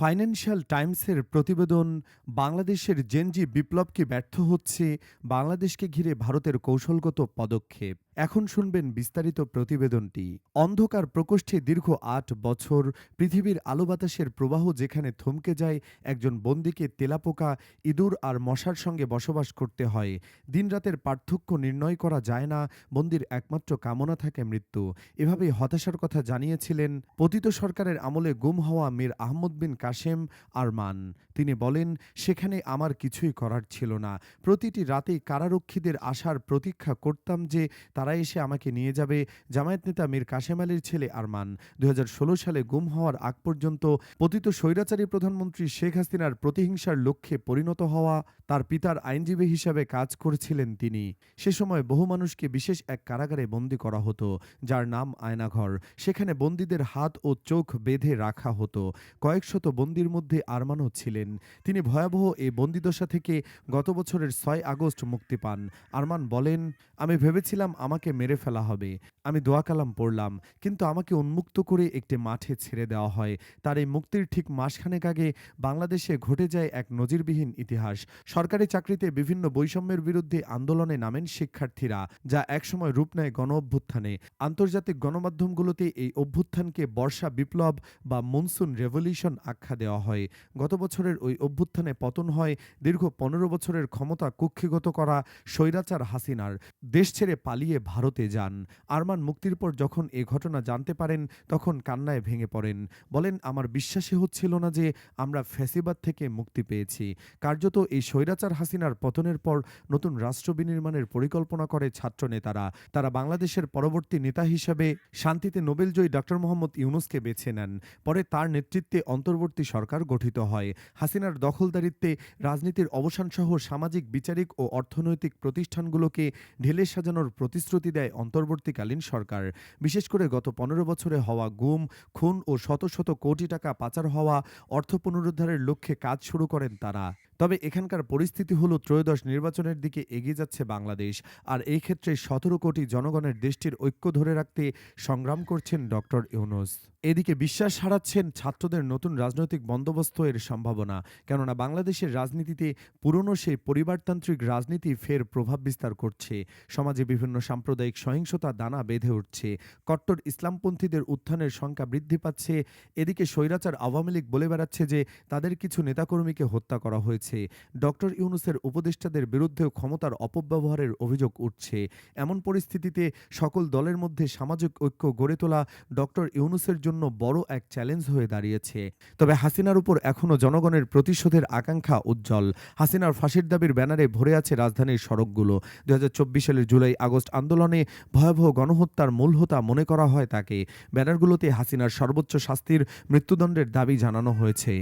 Financial টাইমসের প্রতিবেদন বাংলাদেশের জেনজি বিপ্লবকে ব্যর্থ হচ্ছে বাংলাদেশকে ঘিরে ভারতের কৌশলগত পদক্ষেপ। এখন শুনবেন বিস্তারিত প্রতিবেদনটি। অন্ধকার প্রকোষ্ঠে দীর্ঘ আট বছর পৃথিবীর আলো বাতাসের প্রবাহ যেখানে থমকে যায়, একজন বন্দিকে তেলাপোকা, ইঁদুর আর মশার সঙ্গে বসবাস করতে হয়। দিনরাতের পার্থক্য নির্ণয় করা যায় না, বন্দির একমাত্র কামনা থাকে মৃত্যু। এভাবেই হতাশার কথা জানিয়েছিলেন পতিত সরকারের আমলে গুম হওয়া মীর আহমদ বিন কাশেম আরমান। তিনি বলেন, সেখানে আমার কিছুই করার ছিল না। প্রতিটি রাতেই কারারক্ষীদের আসার প্রতীক্ষা করতাম যে তারা এসে আমাকে নিয়ে যাবে জামায়াত নেতা মীর কাশেম আলীর ছেলে আরমান। দু হাজার ষোলো সালে গুম হওয়ার আগ পর্যন্ত পতিত স্বৈরাচারী প্রধানমন্ত্রী শেখ হাসিনার প্রতিহিংসার লক্ষ্যে পরিণত হওয়া তার পিতার আইনজীবী হিসাবে কাজ করেছিলেন তিনি। সে সময় বহু মানুষকে বিশেষ এক কারাগারে বন্দী করা হতো, যার নাম আয়নাঘর। সেখানে বন্দীদের হাত ও চোখ বেঁধে রাখা হতো। কয়েকশত বন্দির মধ্যে আরমানও ছিলেন। তিনি ভয়াবহ এই বন্দিদশা থেকে গত বছরের ছয় আগস্ট মুক্তি পান। আরমান বলেন, আমি ভেবেছিলাম আমাকে মেরে ফেলা হবে। আমি দোয়া কালাম পড়লাম, কিন্তু আমাকে উন্মুক্ত করে একটি মাঠে ছেড়ে দেওয়া হয়। তার এই মুক্তির ঠিক মাসখানেক আগে বাংলাদেশে ঘটে যায় এক নজিরবিহীন ইতিহাস। সরকারি চাকরিতে বিভিন্ন বৈষম্যের বিরুদ্ধে আন্দোলনে নামেন শিক্ষার্থীরা, যা একসময় রূপ নেয় গণ অভ্যুত্থানে আন্তর্জাতিক গণমাধ্যমগুলোতে এই অভ্যুত্থানকে বর্ষা বিপ্লব বা মনসুন রেভলিউশন আখ্যা দেওয়া হয়। গত বছরের ওই অভ্যুত্থানে পতন হয়, দীর্ঘ পনেরো বছরের ক্ষমতা কুক্ষিগত করা স্বৈরাচার হাসিনার। দেশ ছেড়ে পালিয়ে ভারতে যান। আরমান মুক্তির পর যখন এ ঘটনা জানতে পারেন, তখন কান্নায় ভেঙে পড়েন। বলেন, আমার বিশ্বাসই হচ্ছিল না যে আমরা ফ্যাসিবাদ থেকে মুক্তি পেয়েছি। কার্যত এই স্বৈরাচার হাসিনার পতনের পর নতুন রাষ্ট্র বিনির্মাণের পরিকল্পনা করে ছাত্র নেতারা। তারা বাংলাদেশের পরবর্তী নেতা হিসাবে শান্তিতে নোবেলজয়ী ডক্টর মোহাম্মদ ইউনুসকে বেছে নেন। পরে তার নেতৃত্বে অন্তর্বর্তী সরকার গঠিত হয়। হাসিনার দখলদারিত্বে রাজনীতির অবসানসহ সামাজিক, বিচারিক ও অর্থনৈতিক প্রতিষ্ঠানগুলোকে ঢেলে সাজানোর প্রতিশ্রুতি দেয় অন্তর্বর্তীকালীন সরকার। বিশেষ করে গত পনেরো বছরে হওয়া গুম, খুন ও শত শত কোটি টাকা পাচার হওয়া, অর্থ পুনরুদ্ধারের লক্ষ্যে কাজ শুরু করেন তারা। তবে এখানকার পরিস্থিতি হলো ত্রয়োদশ নির্বাচনের দিকে এগিয়ে যাচ্ছে বাংলাদেশ। আর এই ক্ষেত্রে সতেরো কোটি জনগণের দেশটির ঐক্য ধরে রাখতে সংগ্রাম করছেন ডক্টর ইউনুস। এদিকে বিশ্বাস হারাচ্ছেন ছাত্রদের নতুন রাজনৈতিক বন্দোবস্ত এর সম্ভাবনা, কেননা বাংলাদেশের রাজনীতিতে পুরনো সেই পরিবারতান্ত্রিক রাজনীতি ফের প্রভাব বিস্তার করছে। সমাজে বিভিন্ন সাম্প্রদায়িক সহিংসতা দানা বেঁধে উঠছে। কট্টর ইসলামপন্থীদের উত্থানের সংখ্যা বৃদ্ধি পাচ্ছে। এদিকে স্বৈরাচার আওয়ামী লীগ বলে বেড়াচ্ছে যে তাদের কিছু নেতাকর্মীকে হত্যা করা হয়েছে। ডক্টর ইউনুসের উপদেষ্টাদের বিরুদ্ধেও ক্ষমতার অপব্যবহারের অভিযোগ উঠছে। এমন পরিস্থিতিতে সকল দলের মধ্যে সামাজিক ঐক্য গড়ে তোলা ডক্টর ইউনুসের জন্য বড় এক চ্যালেঞ্জ হয়ে দাঁড়িয়েছে। তবে হাসিনার উপর এখনও জনগণের প্রতিশোধের আকাঙ্ক্ষা উজ্জ্বল। হাসিনার ফাঁসির দাবির ব্যানারে ভরে আছে রাজধানীর সড়কগুলো। দুহাজার চব্বিশ সালের জুলাই আগস্ট আন্দোলনে ভয়াবহ গণহত্যার মূল হোতা মনে করা হয় তাকে। ব্যানারগুলোতে হাসিনার সর্বোচ্চ শাস্তির মৃত্যুদণ্ডের দাবি জানানো হয়েছে।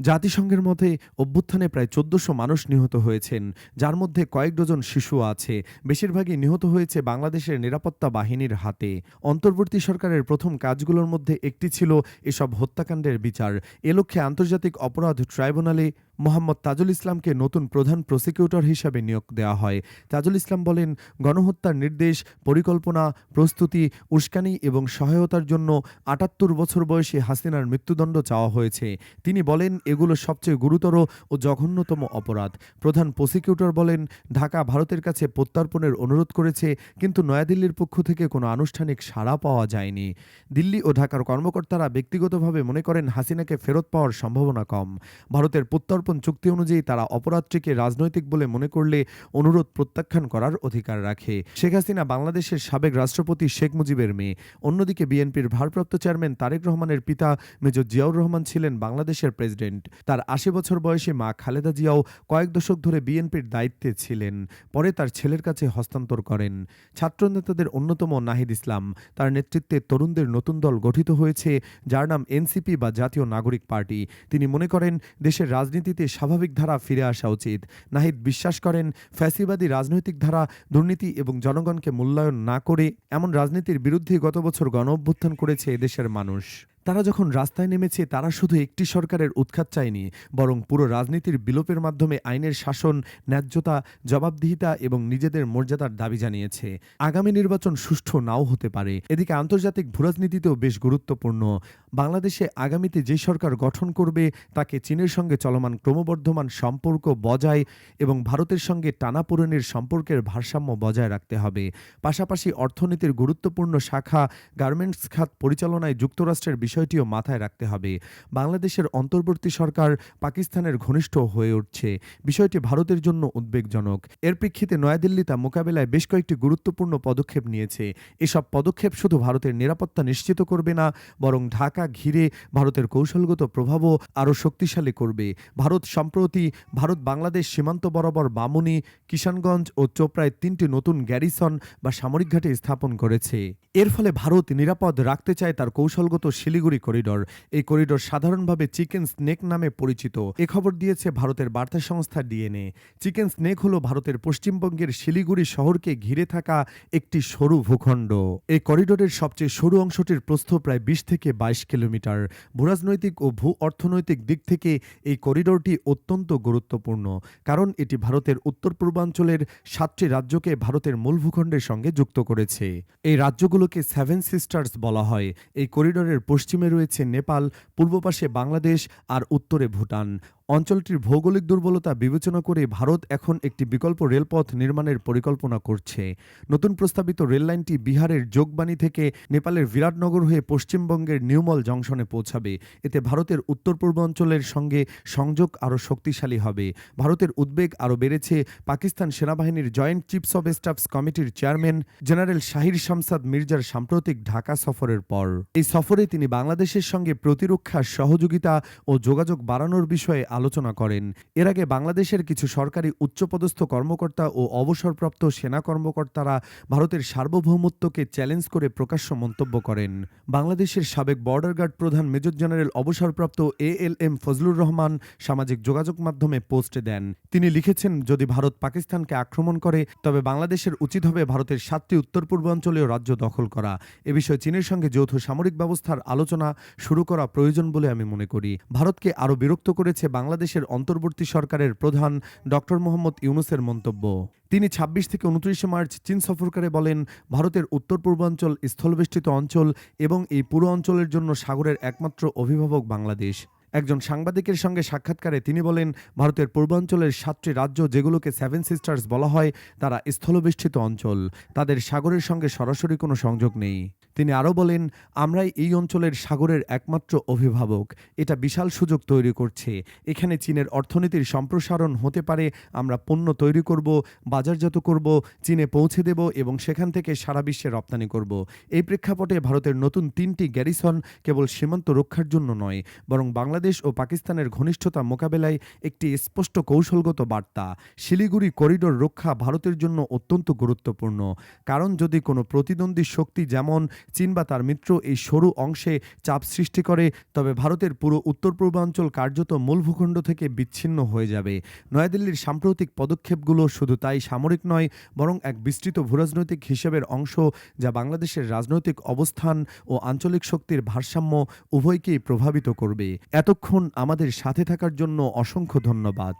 জাতিসংঘের মতে অভ্যুত্থানে প্রায় চোদ্দশো মানুষ নিহত হয়েছেন, যার মধ্যে কয়েক ডজন শিশু আছে। বেশিরভাগই নিহত হয়েছে বাংলাদেশের নিরাপত্তা বাহিনীর হাতে। অন্তর্বর্তী সরকারের প্রথম কাজগুলোর মধ্যে একটি ছিল এসব হত্যাকাণ্ডের বিচার। এ লক্ষ্যে আন্তর্জাতিক অপরাধ ট্রাইব্যুনালে মোহাম্মদ তাজুল ইসলামকে নতুন প্রধান প্রসিকিউটর হিসাবে নিয়োগ দেওয়া হয়। তাজুল ইসলাম বলেন, গণহত্যার নির্দেশ, পরিকল্পনা, প্রস্তুতি, উস্কানি এবং সহায়তার জন্য আটাত্তর বছর বয়সী হাসিনার মৃত্যুদণ্ড চাওয়া হয়েছে। তিনি বলেন, এগুলো সবচেয়ে গুরুতর ও জঘন্যতম অপরাধ। প্রধান প্রসিকিউটর বলেন, ঢাকা ভারতের কাছে প্রত্যর্পণের অনুরোধ করেছে, কিন্তু নয়াদিল্লির পক্ষ থেকে কোনো আনুষ্ঠানিক সাড়া পাওয়া যায়নি। দিল্লি ও ঢাকার কর্মকর্তারা ব্যক্তিগতভাবে মনে করেন, হাসিনাকে ফেরত পাওয়ার সম্ভাবনা কম। ভারতের প্রত্যর্পণ চুক্তি অনুযায়ী তারা অপরাধটিকে রাজনৈতিক বলে মনে করলে অনুরোধ প্রত্যাখ্যান করার অধিকার রাখে। শেখ হাসিনা বাংলাদেশের সাবেক রাষ্ট্রপতি শেখ মুজিবের মেয়ে। অন্যদিকে বিএনপির ভারপ্রাপ্ত চেয়ারম্যান তারেক রহমানের পিতা মেজর জিয়াউর রহমান ছিলেন বাংলাদেশের প্রেসিডেন্ট। তার আশি বছর বয়সী মা খালেদা জিয়াও কয়েক দশক ধরে বিএনপির দায়িত্বে ছিলেন। পরে তার ছেলের কাছে হস্তান্তর করেন। ছাত্র নেতাদের অন্যতম নাহিদ ইসলাম। তার নেতৃত্বে তরুণদের নতুন দল গঠিত হয়েছে, যার নাম এনসিপি বা জাতীয় নাগরিক পার্টি। তিনি মনে করেন, দেশের রাজনীতিতে স্বাভাবিক ধারা ফিরে আসা উচিত। নাহিদ বিশ্বাস করেন, ফ্যাসিবাদী রাজনৈতিক ধারা দুর্নীতি এবং জনগণকে মূল্যায়ন না করে এমন রাজনীতির বিরুদ্ধে গত বছর গণ অভ্যুত্থান করেছে এদেশের মানুষ। তারা যখন রাস্তায় নেমেছে, তারা শুধু একটি সরকারের উৎখাত চায়নি, বরং পুরো রাজনীতির বিলোপের মাধ্যমে আইনের শাসন, ন্যায্যতা, জবাবদিহিতা এবং নিজেদের মর্যাদার দাবি জানিয়েছে। আগামী নির্বাচন সুষ্ঠু নাও হতে পারে। এদিকে আন্তর্জাতিক ভূরাজনীতিতেও বেশ গুরুত্বপূর্ণ। বাংলাদেশে আগামীতে যে সরকার গঠন করবে, তাকে চীনের সঙ্গে চলমান ক্রমবর্ধমান সম্পর্ক বজায় এবং ভারতের সঙ্গে টানাপোড়েনের সম্পর্কের ভারসাম্য বজায় রাখতে হবে। পাশাপাশি অর্থনীতির গুরুত্বপূর্ণ শাখা গার্মেন্টস খাত পরিচালনায় যুক্তরাষ্ট্রের বিষয়টিও মাথায় রাখতে হবে। বাংলাদেশের অন্তর্বর্তী সরকার পাকিস্তানের ঘনিষ্ঠ হয়ে উঠছে। বিষয়টি ভারতের জন্য উদ্বেগজনক। এর প্রেক্ষিতে নয়াদিল্লি তা মোকাবেলায় বেশ কয়েকটি গুরুত্বপূর্ণ পদক্ষেপ নিয়েছে। এসব পদক্ষেপ শুধু ভারতের নিরাপত্তা নিশ্চিত করবে না, বরং ঢাকা ঘিরে ভারতের কৌশলগত প্রভাবও আরও শক্তিশালী করবে। ভারত সম্প্রতি ভারত বাংলাদেশ সীমান্ত বরাবর বামুনি কিষানগঞ্জ ও চোপড়ায় তিনটি নতুন গ্যারিসন বা সামরিক ঘাটে স্থাপন করেছে। এর ফলে ভারত নিরাপদ রাখতে চায় তার কৌশলগত শিলিগুড়ি করিডর। এই করিডর সাধারণভাবে চিকেন স্নেক নামে পরিচিত। এ খবর দিয়েছে ভারতের বার্তা সংস্থা ডিএনএ। চিকেন স্নেক হল ভারতের পশ্চিমবঙ্গের শিলিগুড়ি শহরকে ঘিরে থাকা একটি সরু ভূখণ্ড। এই করিডোরের সবচেয়ে সরু অংশটির প্রস্থ প্রায় বিশ থেকে বাইশ কিলোমিটার। ভূরাজনৈতিক ও ভূ অর্থনৈতিক দিক থেকে এই করিডোরটি অত্যন্ত গুরুত্বপূর্ণ, কারণ এটি ভারতের উত্তর পূর্বাঞ্চলের সাতটি রাজ্যকে ভারতের মূল ভূখণ্ডের সঙ্গে যুক্ত করেছে। এই রাজ্যগুলোকে সেভেন সিস্টার্স বলা হয়। এই করিডোরের পশ্চিমে রয়েছে নেপাল পূর্ব পাশে বাংলাদেশ আর উত্তরে ভুটান। অঞ্চলটির ভৌগোলিক দুর্বলতা বিবেচনা করে ভারত এখন একটি বিকল্প রেলপথ নির্মাণের পরিকল্পনা করছে। নতুন প্রস্তাবিত রেললাইনটি বিহারের যোগবাণী থেকে নেপালের বিরাটনগর হয়ে পশ্চিমবঙ্গের নিউমল জংশনে পৌঁছাবে। এতে ভারতের উত্তর পূর্বাঞ্চলের সঙ্গে সংযোগ আরও শক্তিশালী হবে। ভারতের উদ্বেগ আরও বেড়েছে। পাকিস্তান সেনাবাহিনীর জয়েন্ট চিফস অব স্টাফস কমিটির চেয়ারম্যান জেনারেল শাহির শামসাদ মির্জার সাম্প্রতিক ঢাকা সফরের পর। এই সফরে তিনি বাংলাদেশের সঙ্গে প্রতিরক্ষা, সহযোগিতা ও যোগাযোগ বাড়ানোর বিষয়ে আলোচনা করেন। এর আগে বাংলাদেশের কিছু সরকারি উচ্চপদস্থ কর্মকর্তা ও অবসরপ্রাপ্ত সেনা কর্মকর্তারা ভারতের সার্বভৌমত্বকে চ্যালেঞ্জ করে প্রকাশ্য মন্তব্য করেন। বাংলাদেশের সাবেক বর্ডার গার্ড প্রধান মেজর জেনারেল অবসরপ্রাপ্ত A L M Fazlur Rahman সামাজিক যোগাযোগ মাধ্যমে পোস্ট দেন। তিনি লিখেছেন, যদি ভারত পাকিস্তানকে আক্রমণ করে, তবে বাংলাদেশের উচিত হবে ভারতের সাতটি উত্তর পূর্বাঞ্চলীয় রাজ্য দখল করা। এ বিষয়ে চীনের সঙ্গে যৌথ সামরিক ব্যবস্থার আলোচনা শুরু করা প্রয়োজন বলে আমি মনে করি। ভারতকে আরও বিরক্ত করেছে বাংলাদেশের অন্তর্বর্তী সরকারের প্রধান ডক্টর মোহাম্মদ ইউনুসের মন্তব্য। তিনি ২৬ থেকে উনত্রিশে মার্চ চীন সফরকারে বলেন, ভারতের উত্তর পূর্বাঞ্চল স্থলবেষ্টিত অঞ্চল এবং এই পুরো অঞ্চলের জন্য সাগরের একমাত্র অভিভাবক বাংলাদেশ। একজন সাংবাদিকের সঙ্গে সাক্ষাৎকারে তিনি বলেন, ভারতের পূর্বাঞ্চলের সাতটি রাজ্য যেগুলোকে সেভেন সিস্টার্স বলা হয়, তারা স্থলবেষ্টিত অঞ্চল। তাদের সাগরের সঙ্গে সরাসরি কোনো সংযোগ নেই। তিনি আরও বলেন, আমরাই এই অঞ্চলের সাগরের একমাত্র অভিভাবক। এটা বিশাল সুযোগ তৈরি করছে। এখানে চীনের অর্থনীতির সম্প্রসারণ হতে পারে। আমরা পণ্য তৈরি করব, বাজারজাত করব, চীনে পৌঁছে দেব এবং সেখান থেকে সারা বিশ্বে রপ্তানি করব। এই প্রেক্ষাপটে ভারতের নতুন তিনটি গ্যারিসন কেবল সীমান্ত রক্ষার জন্য নয়, বরং বাংলাদেশ ও পাকিস্তানের ঘনিষ্ঠতা মোকাবেলায় একটি স্পষ্ট কৌশলগত বার্তা। শিলিগুড়ি করিডোর রক্ষা ভারতের জন্য অত্যন্ত গুরুত্বপূর্ণ। কারণ যদি কোনো প্রতিদ্বন্দ্বী শক্তি যেমন চীন বা তার মিত্র এই সরু অংশে চাপ সৃষ্টি করে, তবে ভারতের পুরো উত্তর পূর্বাঞ্চল কার্যত মূল ভূখণ্ড থেকে বিচ্ছিন্ন হয়ে যাবে। নয়াদিল্লির সাম্প্রতিক পদক্ষেপগুলো শুধু তাই সামরিক নয়, বরং এক বিস্তৃত ভূরাজনৈতিক হিসেবের অংশ, যা বাংলাদেশের রাজনৈতিক অবস্থান ও আঞ্চলিক শক্তির ভারসাম্য উভয়কেই প্রভাবিত করবে। এতক্ষণ আমাদের সাথে থাকার জন্য অসংখ্য ধন্যবাদ।